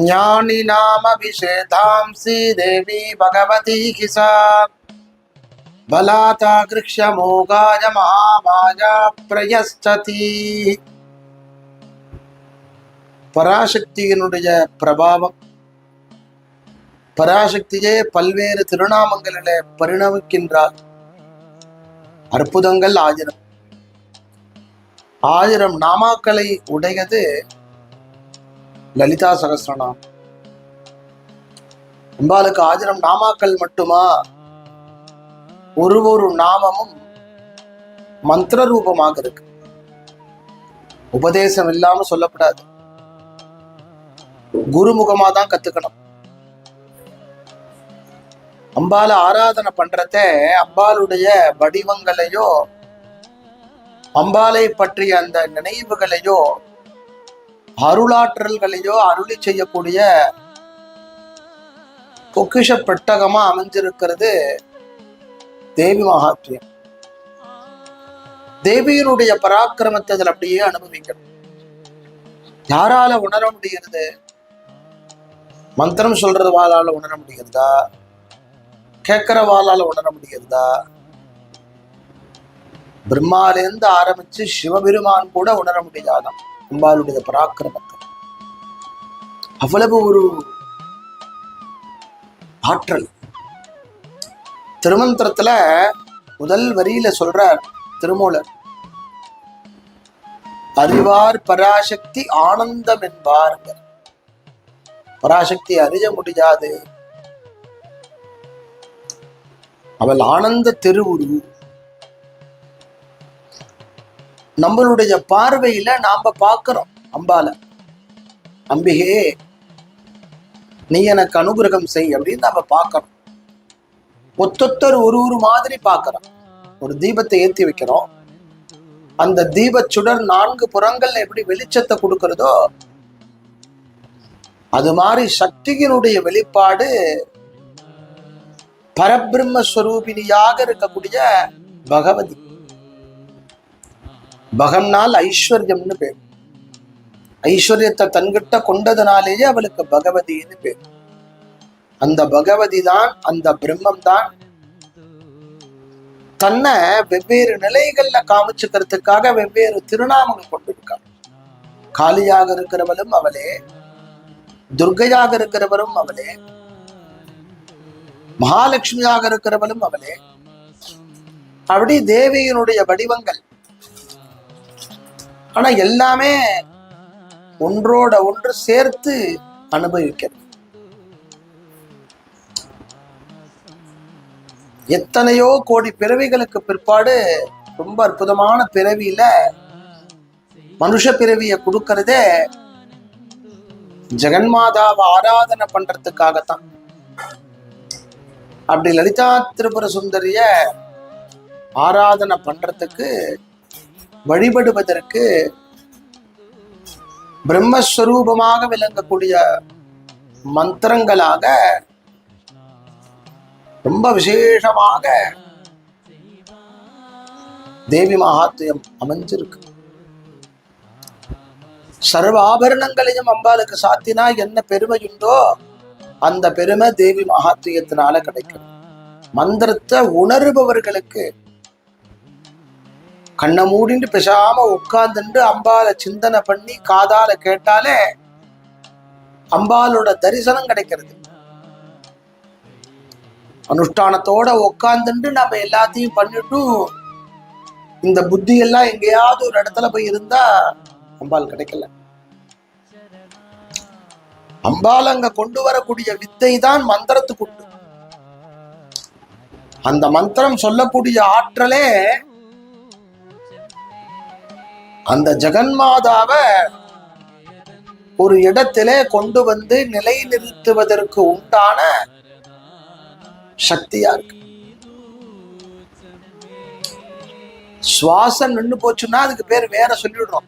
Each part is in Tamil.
ज्ञानिनामभिषेधांसि देवी भगवती किसा बलाता गृह्यमोगाय महामाया प्रयश्चति பராசக்தியினுடைய பிரபாவம் பராசக்தியே பல்வேறு திருநாமங்களிலே பரிணமிக்கின்றார் அற்புதங்கள் ஆயிரம் ஆயிரம் நாமாக்களை உடையது லலிதா சகசிரநாம் அம்பாளுக்கு ஆயிரம் நாமாக்கள் மட்டுமா? ஒரு ஒரு நாமமும் மந்திர ரூபமாக இருக்கு. உபதேசம் இல்லாம சொல்லப்படாது. குருமுகமா தான் கத்துக்கணும். அம்பால ஆராதனை பண்றத அம்பாளுடைய வடிவங்களையோ அம்பாலை பற்றிய அந்த நினைவுகளையோ அருளாற்றல்களையோ அருளி செய்யக்கூடிய பொக்கிஷ பெட்டகமா அமைஞ்சிருக்கிறது தேவி மகாத்மியம். தேவியினுடைய பராக்கிரமத்தை அதில் அப்படியே அனுபவிக்கணும். யாரால உணர முடிகிறது? மந்திரம் சொல்றது வாளால உணர முடிகிறதா? கேட்கிற வாழால உணர முடிகிறதா? பிரம்மாலேருந்து ஆரம்பிச்சு சிவபெருமான் கூட உணர முடியாதாம். அம்பாளுடைய பராக்கிரமத்தை. அவ்வளவு ஒரு ஆற்றல். திருமந்திரத்துல முதல் வரியில சொல்றார் திருமூலர். அறிவார் பராசக்தி ஆனந்தம் என்பார்கள் பராசக்தி அறிய முடியாது. அவள் ஆனந்த திருவுரு. நம்மளுடைய பார்வையில நாம பார்க்கிறோம் அம்பால. அம்பிகே நீ எனக்கு அனுகிரகம் செய் அப்படின்னு நாம பார்க்கிறோம். ஒத்தொத்தர் ஒரு ஒரு மாதிரி பார்க்கிறோம். ஒரு தீபத்தை ஏத்தி வைக்கிறோம். அந்த தீப சுடர் நான்கு புறங்கள்ல எப்படி வெளிச்சத்தை கொடுக்கிறதோ அது மாதிரி சக்தியினுடைய வெளிப்பாடு பரபிரம்மஸ்வரூபினியாக இருக்கக்கூடிய பகவதி. பகம்னால் ஐஸ்வர்யம்னு பேர். ஐஸ்வர்யத்தை தன்கிட்ட கொண்டதுனாலேயே அவளுக்கு பகவதின்னு பேர். அந்த பகவதி தான் அந்த பிரம்மம் தான் தன்னை வெவ்வேறு நிலைகள்ல காமிச்சுக்கிறதுக்காக வெவ்வேறு திருநாமங்கள் கொண்டிருக்காள் காளியாக இருக்கிறவளும் அவளே துர்கையாக இருக்கிறவரும் அவளே மகாலட்சுமியாக இருக்கிறவளும் அவளே. அப்படி தேவியினுடைய வடிவங்கள் ஆனா எல்லாமே ஒன்றோட ஒன்று சேர்த்து அனுபவிக்கிறது. எத்தனையோ கோடி பிறவிகளுக்கு பிற்பாடு ரொம்ப அற்புதமான பிறவியில மனுஷ பிறவிய கொடுக்கறதே ஜெகன்மாதாவை ஆராதனை பண்றதுக்காகத்தான். அப்படி லலிதா திரிபுர சுந்தரிய ஆராதனை பண்றதுக்கு வழிபடுவதற்கு பிரம்மஸ்வரூபமாக விளங்கக்கூடிய மந்திரங்களாக ரொம்ப விசேஷமாக தேவி மகாத்தியம் அமைஞ்சிருக்கு. சர்வ ஆபரணங்களையும் அம்பாளுக்கு சாத்தினா என்ன பெருமை உண்டோ அந்த பெருமை தேவி மகாத்தியத்தினால கிடைக்கும். மந்திரத்தை உணர்பவர்களுக்கு கண்ணை மூடிட்டு பேசாம உட்கார்ந்துட்டு அம்பால சிந்தனை பண்ணி காதால கேட்டாலே அம்பாலோட தரிசனம் கிடைக்கிறது. அனுஷ்டானத்தோட உட்காந்துட்டு நம்ம எல்லாத்தையும் பண்ணிட்டும் இந்த புத்தி எல்லாம் எங்கேயாவது ஒரு இடத்துல போய் இருந்தா அம்பாள் கிடைக்கல. அம்பாள் அங்க கொண்டு வரக்கூடிய வித்தை தான் மந்திரத்துக்கு உண்டு. அந்த மந்திரம் சொல்லக்கூடிய ஆற்றலே அந்த ஜெகன்மாதாவை ஒரு இடத்திலே கொண்டு வந்து நிலைநிறுத்துவதற்கு உண்டான சக்தியா இருக்கு. சுவாசம் நின்று போச்சுன்னா அதுக்கு பேர் வேற சொல்லிடுறோம்.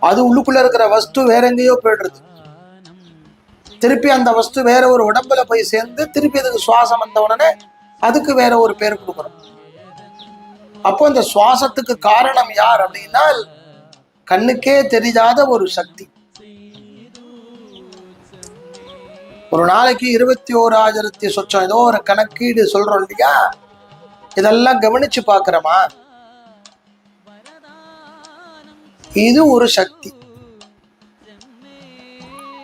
அது உள்ளுக்குள்ள இருக்கிற வஸ்து வேற எங்கேயோ போயிடுறது. திருப்பி அந்த வஸ்து வேற ஒரு உடம்புல போய் சேர்ந்து திருப்பி அதுக்கு சுவாசம் வந்த உடனே அதுக்கு வேற ஒரு பேர் கொடுக்குறோம். அப்போ இந்த சுவாசத்துக்கு காரணம் யார் அப்படின்னா கண்ணுக்கே தெரியாத ஒரு சக்தி. ஒரு நாளைக்கு இருபத்தி ஓராயிரத்தி சொச்சம் ஏதோ ஒரு கணக்கீடு சொல்றோம் இல்லையா? இதெல்லாம் கவனிச்சு பார்க்கிறோமா? இது ஒரு சக்தி.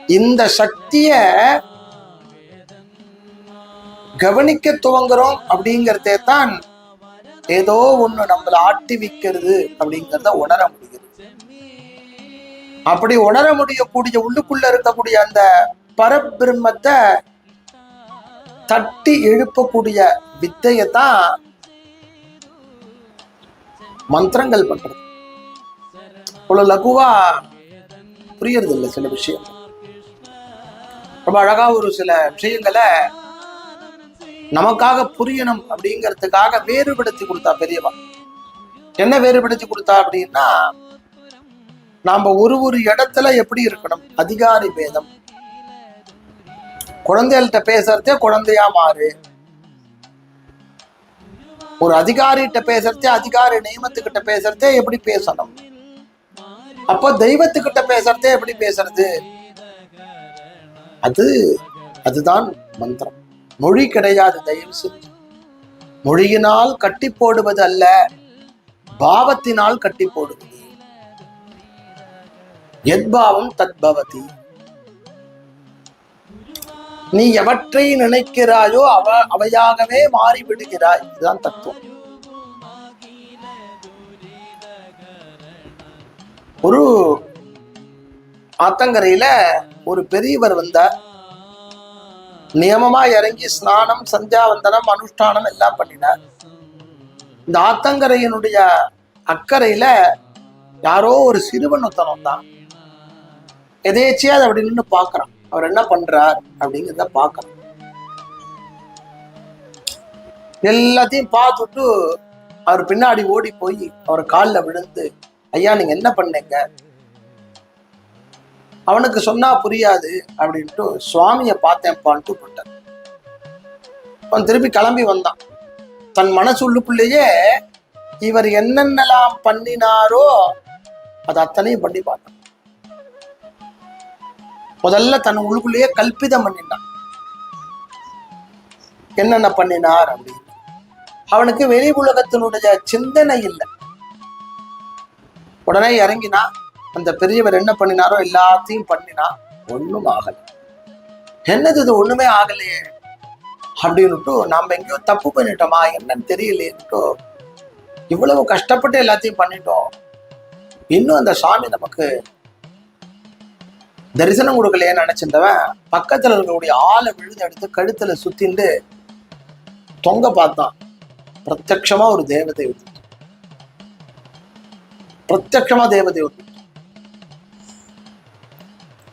இந்த சக்திய கவனிக்க துவங்குறோம் அப்படிங்கிறதே தான் ஏதோ ஒண்ணு நம்மள ஆட்டி வைக்கிறது அப்படிங்கிறத உணர முடியுது. அப்படி உணர முடியக்கூடிய உள்ளுக்குள்ள இருக்கக்கூடிய அந்த பரபிரம்மத்தை தட்டி எழுப்பக்கூடிய வித்தையை தான் மந்திரங்கள் பண்றது. இவ்வளவு லகுவா புரியறது இல்லை சில விஷயம் ரொம்ப அழகா ஒரு சில விஷயங்களை நமக்காக புரியணும் அப்படிங்கிறதுக்காக வேறுபடுத்தி கொடுத்தா பெரியவா. என்ன வேறுபடுத்தி கொடுத்தா அப்படின்னா நாம ஒரு ஒரு இடத்துல எப்படி இருக்கணும்? அதிகாரி பேதம். குழந்தைகள்கிட்ட பேசுறதே குழந்தையா மாறு. ஒரு அதிகாரிகிட்ட பேசுறதே அதிகாரி நியமத்துக்கிட்ட பேசுறதே எப்படி பேசணும்? அப்போ தெய்வத்துக்கிட்ட பேசுறதே எப்படி பேசுறது? அது அதுதான் மந்திரம். மொழி கிடையாது தயவு செஞ்சு மொழியினால் கட்டி போடுவது அல்ல பாவத்தினால் கட்டி போடுவது. எத்பாவம் தத்பவதி நீ எவற்றை நினைக்கிறாயோ அவ அவையாகவே மாறிவிடுகிறாய். இதுதான் தத்துவம். ஒரு ஆத்தங்கரையில ஒரு பெரியவர் வந்தார். நியமமா இறங்கி ஸ்நானம் சந்தியாவந்தனம் அனுஷ்டானம் எல்லாம் பண்ணினார் இந்த ஆத்தங்கரையினுடைய அக்கறையில யாரோ ஒரு சிறுவன் ஒருத்தனம் தான் எதேச்சியா அதை அப்படி நின்று பார்க்கறான். அவர் என்ன பண்றார் அப்படிங்கிறத பார்க்கறான். எல்லாத்தையும் பார்த்துட்டு அவர் பின்னாடி ஓடி போய் அவர் காலில் விழுந்து ஐயா நீங்க என்ன பண்ணீங்க? அவனுக்கு சொன்னா புரியாது அப்படின்ட்டு சுவாமியை பார்த்தேன்ப்பான்ட்டு போட்டார். அவன் திருப்பி கிளம்பி வந்தான். தன் மனசு உள்ளுக்குள்ளேயே இவர் என்னென்னலாம் பண்ணினாரோ அது அத்தனையும் பண்ணி பார்த்தான். முதல்ல தன் உள்ளுக்குள்ளேயே கல்பிதம் பண்ணினான் என்னென்ன பண்ணினார் அப்படின்னு. அவனுக்கு வெளி உலகத்தினுடைய சிந்தனை இல்லை. உடனே இறங்கினா அந்த பெரியவர் என்ன பண்ணினாரோ எல்லாத்தையும் பண்ணினா ஒண்ணும் ஆகல. என்னது இது? ஒண்ணுமே ஆகலையே. அப்படின்னுட்டு நாம எங்கேயோ தப்பு பண்ணிட்டோமா? என்னன்னு தெரியலையேன்னுட்டு இவ்வளவு கஷ்டப்பட்டு எல்லாத்தையும் பண்ணிட்டோம். இன்னும் அந்த சாமி நமக்கு தரிசனம் கொடுக்கலையே நினைச்சிருந்தவன் பக்கத்துல இருக்கக்கூடிய ஆளை விழுந்து எடுத்து கழுத்துல சுத்திண்டு தொங்க பார்த்தான். பிரத்யக்ஷமா ஒரு தேவதை வந்து பிரத்யக்ஷமா தேவதை வந்து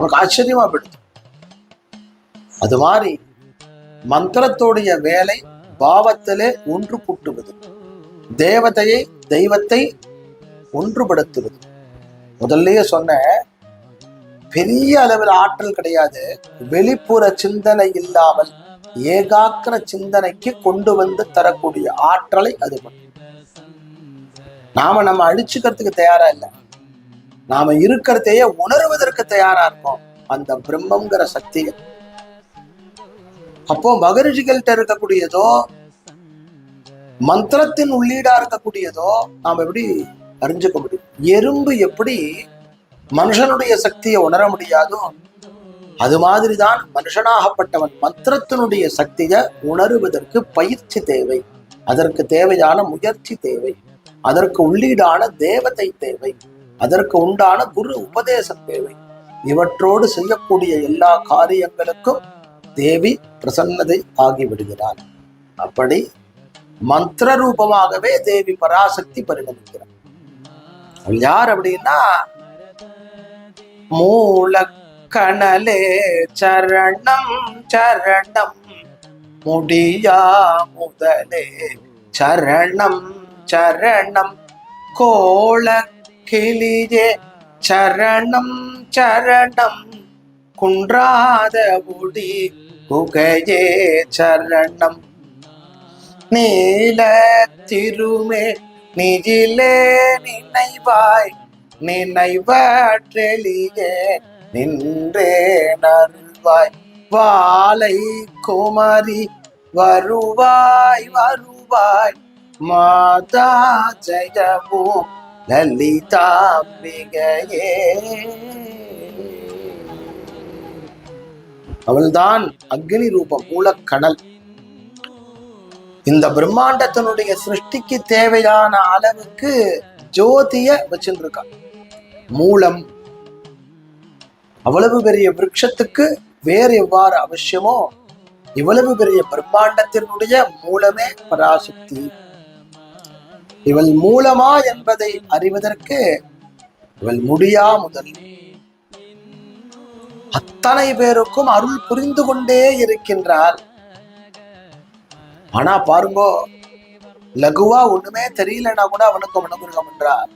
உனக்கு ஆச்சரியமா போயிடுது அது மாதிரி மந்திரத்தோடைய வேலை பாவத்திலே ஒன்று கூட்டுவது தேவதையை தெய்வத்தை ஒன்றுபடுத்துவது. முதல்லயே சொன்ன பெரிய அளவில் ஆற்றல் கிடையாது. வெளிப்புற சிந்தனை இல்லாமல் ஏகாக்கிர சிந்தனைக்கு கொண்டு வந்து தரக்கூடிய ஆற்றலை அது பண்ணும் நாம நம்ம அழிச்சுக்கிறதுக்கு தயாரா இல்லை. நாம இருக்கிறதையே உணர்வதற்கு தயாரா இருக்கோம். அந்த பிரம்மங்கிற சக்தியை அப்போ மகரிஷிகள்கிட்ட இருக்கக்கூடியதோ மந்திரத்தின் உள்ளீடா இருக்கக்கூடியதோ நாம் எப்படி அறிஞ்சுக்க முடியும்? எறும்பு எப்படி மனுஷனுடைய சக்தியை உணர முடியாதோ அது மாதிரிதான் மனுஷனாகப்பட்டவன் மந்திரத்தினுடைய சக்தியை உணருவதற்கு பயிற்சி தேவை. அதற்கு தேவையான முயற்சி தேவை. அதற்கு உள்ளீடான தேவதை தேவை. அதற்கு உண்டான குரு உபதேசம் தேவை. இவற்றோடு செய்யக்கூடிய எல்லா காரியங்களுக்கும் தேவி பிரசன்னதை ஆகிவிடுகிறார் அப்படி மந்திர ரூபமாகவே தேவி பராசக்தி பரிணமிக்கிறார் அவள் யார் அப்படின்னா மூலக்கணலே சரணம் சரணம் முடியா முதலே சரணம் சரணம் கோள கிளியே சரணம் சரணம். குன்றாத முடி குகையே சரணம். நீல திருமே நிஜிலே நினைவாய் நினைவற்றெளியே நின்றே நருள்வாய். வாழை குமரி வருவாய் வருவாய். மாதா ஜெயமோ லலிதாம்பிகையே அவள்தான் அக்னி ரூப மூலக்கடல். இந்த பிரம்மாண்டத்தினுடைய சிருஷ்டிக்கு தேவையான அளவுக்கு ஜோதிய வச்சுருக்கா மூலம் அவ்வளவு பெரிய விரக்ஷத்துக்கு வேறு எவ்வாறு அவசியமோ இவ்வளவு பெரிய பிரம்மாண்டத்தினுடைய மூலமே பராசக்தி. இவள் மூலமா என்பதை அறிவதற்கு இவள் முடியா முதல். அத்தனை பேருக்கும் அருள் புரிந்து கொண்டே இருக்கின்றாள். ஆனா பாருங்கோ லகுவா ஒண்ணுமே தெரியலன்னா கூட அவனுக்கு அனுகிரகம் என்றார்.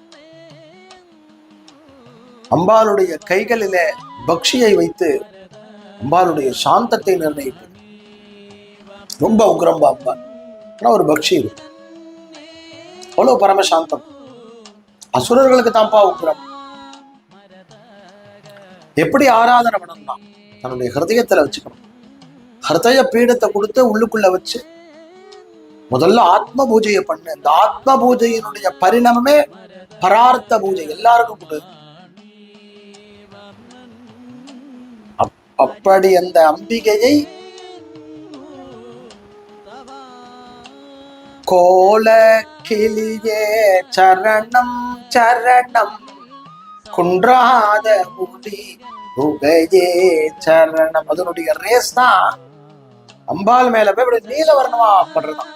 அம்பாளுடைய கைகளிலே பக்ஷியை வைத்து அம்பாளுடைய சாந்தத்தை நிர்ணயிப்பது. ரொம்ப உக்ரம்பா அம்பாள். ஆனா ஒரு பக்ஷி இருக்கு. அவ்வளவு பரமசாந்தம். அசுரர்களுக்கு தான்ப்பா உக்ரம். எப்படி ஆராதனை பண்ணணும்னா தன்னுடைய ஹிருதயத்துல வச்சுக்கணும். ஹிருதய பீடத்தை கொடுத்து உள்ளுக்குள்ள வச்சு முதல்ல ஆத்ம பூஜையை பண்ணு. இந்த ஆத்ம பூஜையினுடைய பரிணாமமே பரார்த்த பூஜை. எல்லாருக்கும் கொடு. அப்படி அந்த அம்பிகையை கோல கிளியே சரணம் சரணம். குன்றாத முடி உகையே சரணம். அதனுடைய ரேஸ் தான். அம்பாள் மேல போய் இப்படி நீலவர்ணமா படுறதான்.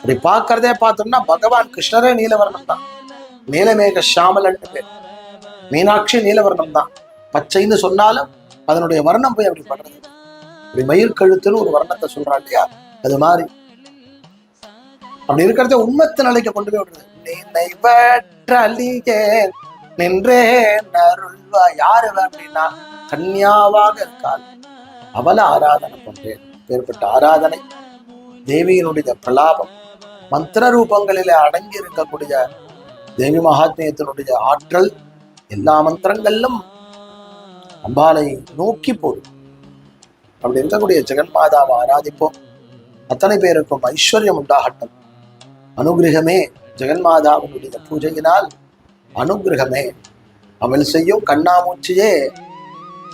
இப்படி பார்த்தோம்னா பகவான் கிருஷ்ணரே நீலவர்ணம் தான். நீலமேக ஷாமலன் பேர். மீனாட்சி நீலவர்ணம் தான். பச்சைன்னு சொன்னாலும் அதனுடைய வர்ணம் போய் அப்படி படுறது. இப்படி மயில் கழுத்துன்னு ஒரு வர்ணத்தை சொல்றான் இல்லையா? அது மாதிரி. அப்படி இருக்கிறத உண்மத்து நிலைக்கு கொண்டு போய் விடுறது. நினைவற்றலியே நின்றே அருள்வா யாரு அப்படின்னா கன்யாவாக இருக்காள். அவளை ஆராதனை பண்றேன். ஏற்பட்ட ஆராதனை. தேவியினுடைய பிரலாபம். மந்திர ரூபங்களிலே அடங்கி இருக்கக்கூடிய தேவி மகாத்மியத்தினுடைய ஆற்றல் எல்லா மந்திரங்களிலும் அம்பாலை நோக்கி போடும். அப்படி இருக்கக்கூடிய ஜெகன்மாதாவை ஆராதிப்போம். அத்தனை பேருக்கும் ஐஸ்வர்யம் உண்டாகட்டும். அனுகிரகமே ஜெகன்மாதாவினுடைய பூஜையினால் அனுகிரகமே. அவள் செய்யும் கண்ணாமூச்சியே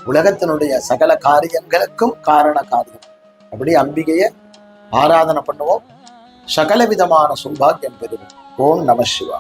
உலகத்தினுடைய சகல காரியங்களுக்கும் காரண காரியம் அப்படி அம்பிகையை ஆராதனை பண்ணுவோம். சகல விதமான சௌபாகியம் பெறுவோம். ஓம் நம சிவா